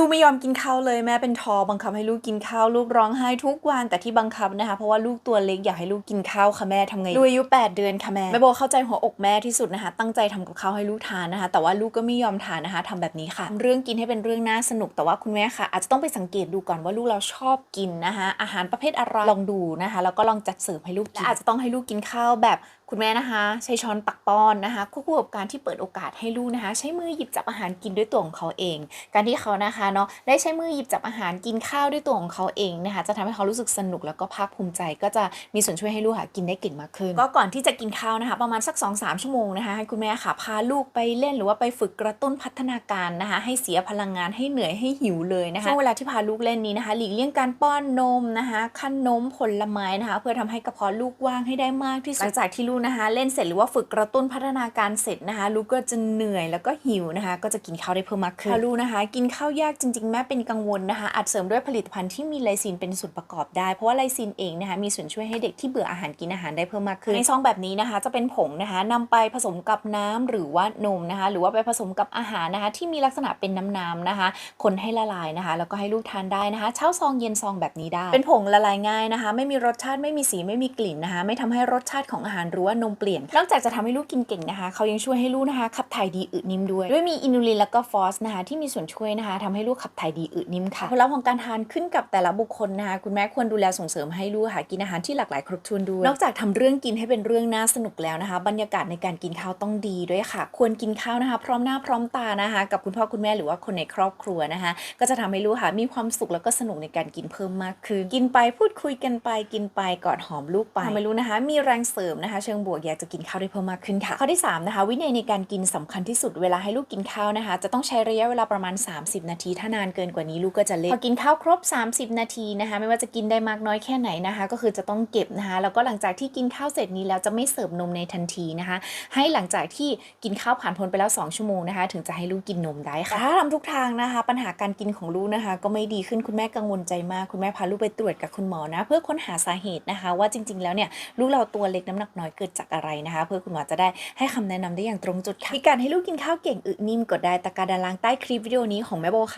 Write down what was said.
ลูกไม่ยอมกินข้าวเลยแม่เป็นทอบังคับให้ลูกกินข้าวลูกร้องไห้ทุกวันแต่ที่บังคับนะคะเพราะว่าลูกตัวเล็กอยากให้ลูกกินข้าวค่ะแม่ทำไงลูกอายุ8เดือนค่ะแม่แม่โบเข้าใจหัวอกแม่ที่สุดนะคะ ตั้งใจทำกับข้าวให้ลูกทานนะคะ แต่ว่าลูกก็ไม่ยอมทานนะคะทำแบบนี้ค่ะ เรื่องกินให้เป็นเรื่องน่าสนุกแต่ว่าคุณแม่ค่ะ อาจจะต้องไปสังเกตดูก่อนว่าลูกเราชอบกินนะคะอาหารประเภทอะไรลองดูนะคะแล้วก็ลองจัดเสิร์ฟให้ลูกกินและอาจจะต้องให้ลูกกินข้าวแบบ คุณแม่นะคะ ใช้ช้อนตักป้อนนะคะควบคู่กับการที่เปิดโอกาสให้ลูกนะคะ ใช้มือหยิบจับอาหารกินด้วยตัวของเขาเอง การที่เขานะคะเนาะได้ใช้มือหยิบจับอาหารกินข้าวด้วยตัวของเขาเองนะคะ จะทำให้เขารู้สึกสนุกแล้วก็ภาคภูมิใจ ก็จะมีส่วนช่วยให้ลูกหากินได้เก่งมากขึ้น ก็ก่อนที่จะกินข้าวนะคะ ประมาณสัก 2-3 ชั่วโมงนะคะให้คุณแม่ค่ะพาลูกไปเล่นหรือว่าไปฝึกกระตุ้นพัฒนาการนะคะให้เสียพลังงานให้เหนื่อยให้หิวเลยนะคะช่วงเวลาที่พาลูกเล่นนี้นะคะ หลีกเลี่ยงการป้อนนมนะคะขนมผลไม้นะคะ เพื่อทำให้กระเพาะลูกว่างให้ได้มากที่สุดหลังจากที่ลูกนะคะ เล่นเสร็จหรือว่าฝึกกระตุ้นพัฒนาการเสร็จนะคะ ลูกก็จะเหนื่อยแล้วก็หิวนะคะ ก็จะกินข้าวได้เพิ่มมากขึ้นถ้าลูกนะคะ กินข้าวยากจริง ๆ แม่เป็นกังวลนะคะอาจเสริมด้วยผลิตภัณฑ์ที่มีไลซีนเป็นส่วนประกอบได้ เพราะว่าไลซีนเองนะคะมีส่วนช่วยให้เด็กที่เบื่ออาหารกินอาหารได้เพิ่มมากขึ้นในซองแบบนี้นะคะ จะเป็นผงนะคะนำไปผสมกับน้ำหรือว่านมนะคะ หรือว่าไปผสมกับอาหารนะคะ ที่มีลักษณะเป็นน้ำๆนะคะ คนให้ละลายนะคะ แล้วก็ให้ลูกทานได้นะคะ เช้าซองเย็นซองแบบนี้ได้ เป็นผงละลายง่ายนะคะ ไม่มีรสชาติไม่มีสีไม่มีกลิ่นนะคะ ไม่ทำให้รสชาติของอาหารหรือว่านมเปลี่ยน นอกจากจะทำให้ลูกกินเก่งนะคะ เขายังช่วยให้ลูกนะคะขับถ่ายดีอึนิ่มด้วย ด้วยมีอินูลินแล้วก็ฟอสนะคะที่มีส่วนช่วยนะคะทำให้ลูกขับถ่ายดีอึนิ่มค่ะผลลัพธ์ของการทานขึ้นกับแต่ละบุคคลนะคะคุณแม่ควรดูแลส่งเสริมให้ลูกหากินอาหารที่หลากหลายครบถ้วนด้วย นอกจากทำเรื่องกินให้เป็นเรื่องน่าสนุกแล้วนะคะ บรรยากาศในการกินข้าวต้องดีด้วยค่ะ ควรกินข้าวนะคะ พร้อมหน้าพร้อมตานะคะ กับคุณพ่อคุณแม่หรือว่าคนในครอบครัวนะคะ ก็จะทำให้ลูกค่ะมีความสุขแล้วก็สนุกในการกินเพิ่มมากขึ้นกินไปพูดคุยกันไปกินไปกอดหอมลูกไปทำให้ลูกนะคะ มีแรงเสริมนะคะ เชิงบวกอยากจะกินข้าวได้เพิ่มมากขึ้นค่ะ ข้อที่3นะคะวินัยในการกินสำคัญที่สุดเวลาให้ลูกกินข้าวนะคะ จะต้องใช้ระยะเวลาประมาณ 30 นาที ถ้านานเกินกว่านี้ลูกก็จะเล่นพอกินข้าวครบ 30 นาทีนะคะ ไม่ว่าจะกินได้มากน้อยแค่ไหนนะคะ ก็คือจะต้องเก็บนะคะ แล้วก็หลังจากที่กินข้าวเสร็จนี้แล้วจะไม่เสิร์ฟนมในทันทีนะคะ ให้หลังจากที่กินข้าวผ่านพ้นไปแล้ว 2 ชั่วโมงนะคะ ถึงจะให้ลูกกินนมได้ค่ะแต่ถ้าทำทุกทางนะคะ ปัญหาการกินของลูกนะคะ ก็ไม่ดีขึ้นคุณแม่กังวลใจมากคุณแม่พาลูกไปตรวจกับคุณหมอนะ เพื่อค้นหาสาเหตุนะคะ ว่าจริง ๆ แล้วเนี่ยลูกเราตัวเล็กน้ำหนักน้อยเกิดจากอะไรนะคะ เพื่อคุณหมอจะได้ให้คำแนะนำได้อย่างตรงจุดค่ะที่การให้ลูกกินข้าวเก่งอึนิ่มกดได้ตะการด้านล่างใต้คลิปวิดีโอนี้ของแม่โบค่ะ